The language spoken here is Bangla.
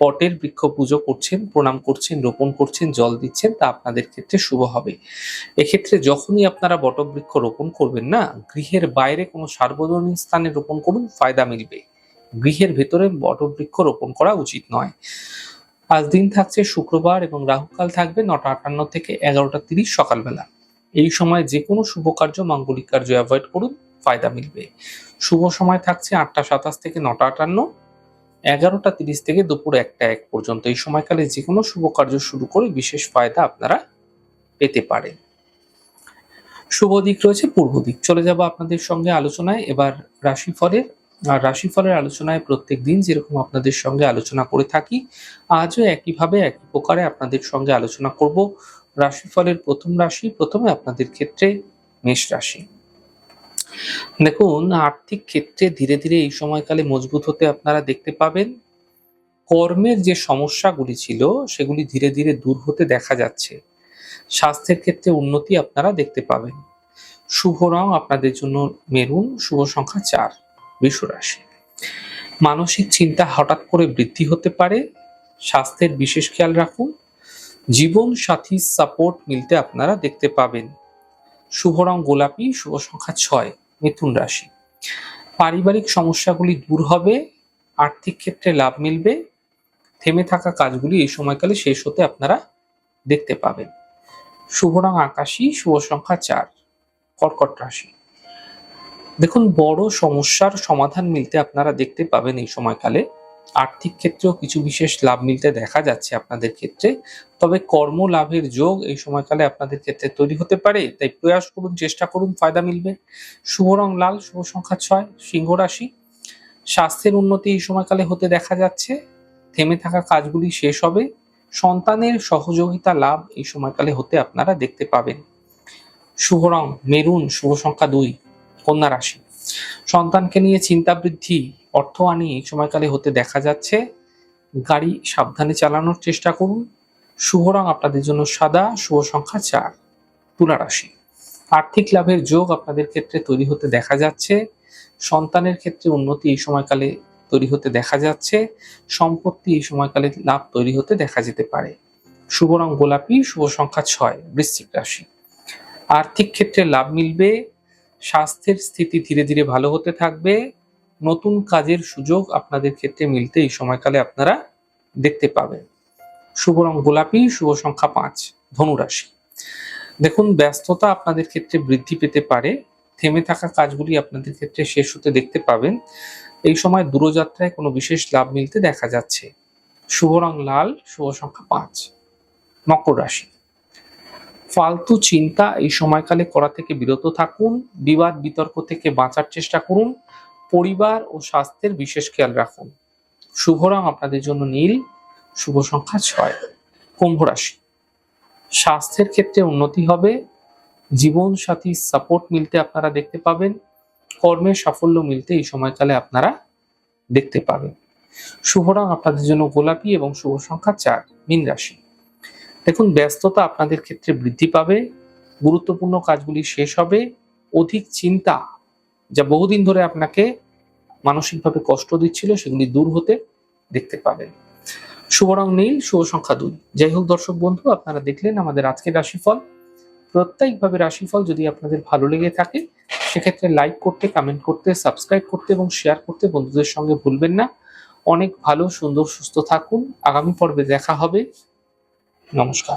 বটের বৃক্ষ পুজো করছেন, প্রণাম করছেন, রোপণ করছেন, জল দিচ্ছেন, তা আপনাদের ক্ষেত্রে শুভ হবে। এক্ষেত্রে যখনই আপনারা বটবৃক্ষ রোপণ করবেন না, গৃহের বাইরে কোনো সার্বজনীন স্থানে রোপণ করুন, ফায়দা মিলবে। গৃহের ভেতরে বটবৃক্ষ রোপণ করা উচিত নয়। আজ দিন থাকছে শুক্রবার এবং রাহুকাল থাকবে নটা আটান্ন থেকে এগারোটা তিরিশ সকালবেলা। এই সময় যে কোনো শুভ কার্য, মাঙ্গলিক কার্য অ্যাভয়েড করুন, ফায়দা মিলবে। শুভ সময় থাকছে আটটা সাতাশ থেকে নটা আটান্ন এগারোটা তিরিশ থেকে দুপুর একটা এক পর্যন্ত। এই সময়কালে যে কোনো শুভ কার্য শুরু করে বিশেষ ফায়দা আপনারা পেতে পারেন। শুভ দিক রয়েছে, পূর্ব দিক। চলে যাব আপনাদের সঙ্গে আলোচনায়। এবার রাশিফলের। আর রাশিফলের আলোচনায় প্রত্যেক দিন যেরকম আপনাদের সঙ্গে আলোচনা করে থাকি, আজও একইভাবে একই প্রকারে আপনাদের সঙ্গে আলোচনা করব। রাশিফলের প্রথম রাশি, প্রথমে আপনাদের ক্ষেত্রে মেষ রাশি। দেখুন, আর্থিক ক্ষেত্রে ধীরে ধীরে এই সময়কালে মজবুত হতে আপনারা দেখতে পাবেন। কর্মের যে সমস্যাগুলি ছিল, সেগুলি ধীরে ধীরে দূর হতে দেখা যাচ্ছে। স্বাস্থ্যের ক্ষেত্রে উন্নতি আপনারা দেখতে পাবেন। শুভ রং আপনাদের জন্য মেরুন, শুভ সংখ্যা চার বৃষ মানসিক চিন্তা হঠাৎ করে বৃদ্ধি হতে পারে। স্বাস্থ্যের বিশেষ খেয়াল রাখুন। জীবন সাথী সাপোর্ট মিলতে আপনারা দেখতে পাবেন। শুভ রং গোলাপি, শুভ সংখ্যা ছয় মিথুন রাশি। পারিবারিক সমস্যাগুলি দূর হবে, আর্থিক ক্ষেত্রে লাভ মিলবে, থেমে থাকা কাজগুলি এই সময়কালে শেষ হতে আপনারা দেখতে পাবেন। শুভ রং আকাশী, শুভ সংখ্যা চার, কর্কট রাশি। দেখুন, বড় সমস্যার সমাধান মিলতে আপনারা দেখতে পাবেন এই সময়কালে। আর্থিক ক্ষেত্রেও কিছু বিশেষ লাভ মিলতে দেখা যাচ্ছে আপনাদের ক্ষেত্রে। তবে কর্ম লাভের যোগ এই সময়কালে আপনাদের ক্ষেত্রে তৈরি হতে পারে, তাই প্রয়াস করুন, চেষ্টা করুন, ফায়দা মিলবে। শুভ রং লাল, শুভ সংখ্যা ছয়, সিংহ রাশি। স্বাস্থ্যের উন্নতি এই সময়কালে হতে দেখা যাচ্ছে। থেমে থাকা কাজগুলি শেষ হবে। সন্তানের সহযোগিতা লাভ এই সময়কালে হতে আপনারা দেখতে পাবেন। শুভ রং মেরুন, শুভ সংখ্যা দুই, কন্যা রাশি। সন্তানকে নিয়ে চিন্তা বৃদ্ধি অর্থ আনি এই সময়কালে হতে দেখা যাচ্ছে। গাড়ি সাবধানে চালানোর চেষ্টা করুন। শুভ রং আপনাদের জন্য সাদা, শুভ সংখ্যা চার, তুলা রাশি। আর্থিক লাভের যোগ আপনাদের ক্ষেত্রে তৈরি হতে দেখা যাচ্ছে। সন্তানের ক্ষেত্রে উন্নতি এই সময়কালে তৈরি হতে দেখা যাচ্ছে। সম্পত্তি এই সময়কালে লাভ তৈরি হতে দেখা যেতে পারে। শুভ রং গোলাপি, শুভ সংখ্যা ছয়, বৃশ্চিক রাশি। আর্থিক ক্ষেত্রে লাভ মিলবে। স্বাস্থ্যের স্থিতি ধীরে ধীরে ভালো হতে থাকবে। নতুন কাজের সুযোগ আপনাদের ক্ষেত্রে মিলতে এই সময়কালে আপনারা দেখতে পাবেন। শুভ রং গোলাপি, শুভ সংখ্যা পাঁচ, ধনুরাশি। দেখুন, ব্যস্ততা আপনাদের ক্ষেত্রে বৃদ্ধি পেতে পারে। থেমে থাকা কাজগুলি আপনাদের ক্ষেত্রে শেষ হতে দেখতে পাবেন। এই সময় দূরযাত্রায় কোনো বিশেষ লাভ মিলতে দেখা যাচ্ছে। শুভ রং লাল, শুভ সংখ্যা পাঁচ, মকর রাশি। ফালতু চিন্তা এই সময়কালে করা থেকে বিরত থাকুন। বিবাদ বিতর্ক থেকে বাঁচার চেষ্টা করুন। পরিবার ও স্বাস্থ্যের বিশেষ খেয়াল রাখুন। শুভ রং আপনাদের জন্য নীল, শুভ সংখ্যা ছয়, কুম্ভ রাশি। স্বাস্থ্যের ক্ষেত্রে উন্নতি হবে জীবন সাথী সাপোর্ট মিলতে আপনারা দেখতে পাবেন কর্মে সাফল্য মিলতে এই সময়কালে আপনারা দেখতে পাবেন। শুভ রং আপনাদের জন্য গোলাপি এবং শুভ সংখ্যা চার, মীন রাশি। দেখুন, ব্যস্ততা আপনাদের ক্ষেত্রে বৃদ্ধি পাবে, গুরুত্বপূর্ণ কাজগুলি শেষ হবে, অধিক চিন্তা যা বহুদিন ধরে আপনাকে মানসিকভাবে কষ্ট দিচ্ছিল, সেগুলি দূর হতে দেখতে পাবেন। শুভ রং নীল, শুভ সংখ্যা দুই। যাই হোক দর্শক বন্ধু, আপনারা দেখলেন আমাদের আজকের রাশিফল। প্রত্যেকভাবে রাশিফল যদি আপনাদের ভালো লেগে থাকে, সেক্ষেত্রে লাইক করতে কমেন্ট করতে সাবস্ক্রাইব করতে এবং শেয়ার করতে বন্ধুদের সঙ্গে ভুলবেন না। অনেক ভালো, সুন্দর, সুস্থ থাকুন। আগামী পর্বে দেখা হবে। নমস্কার।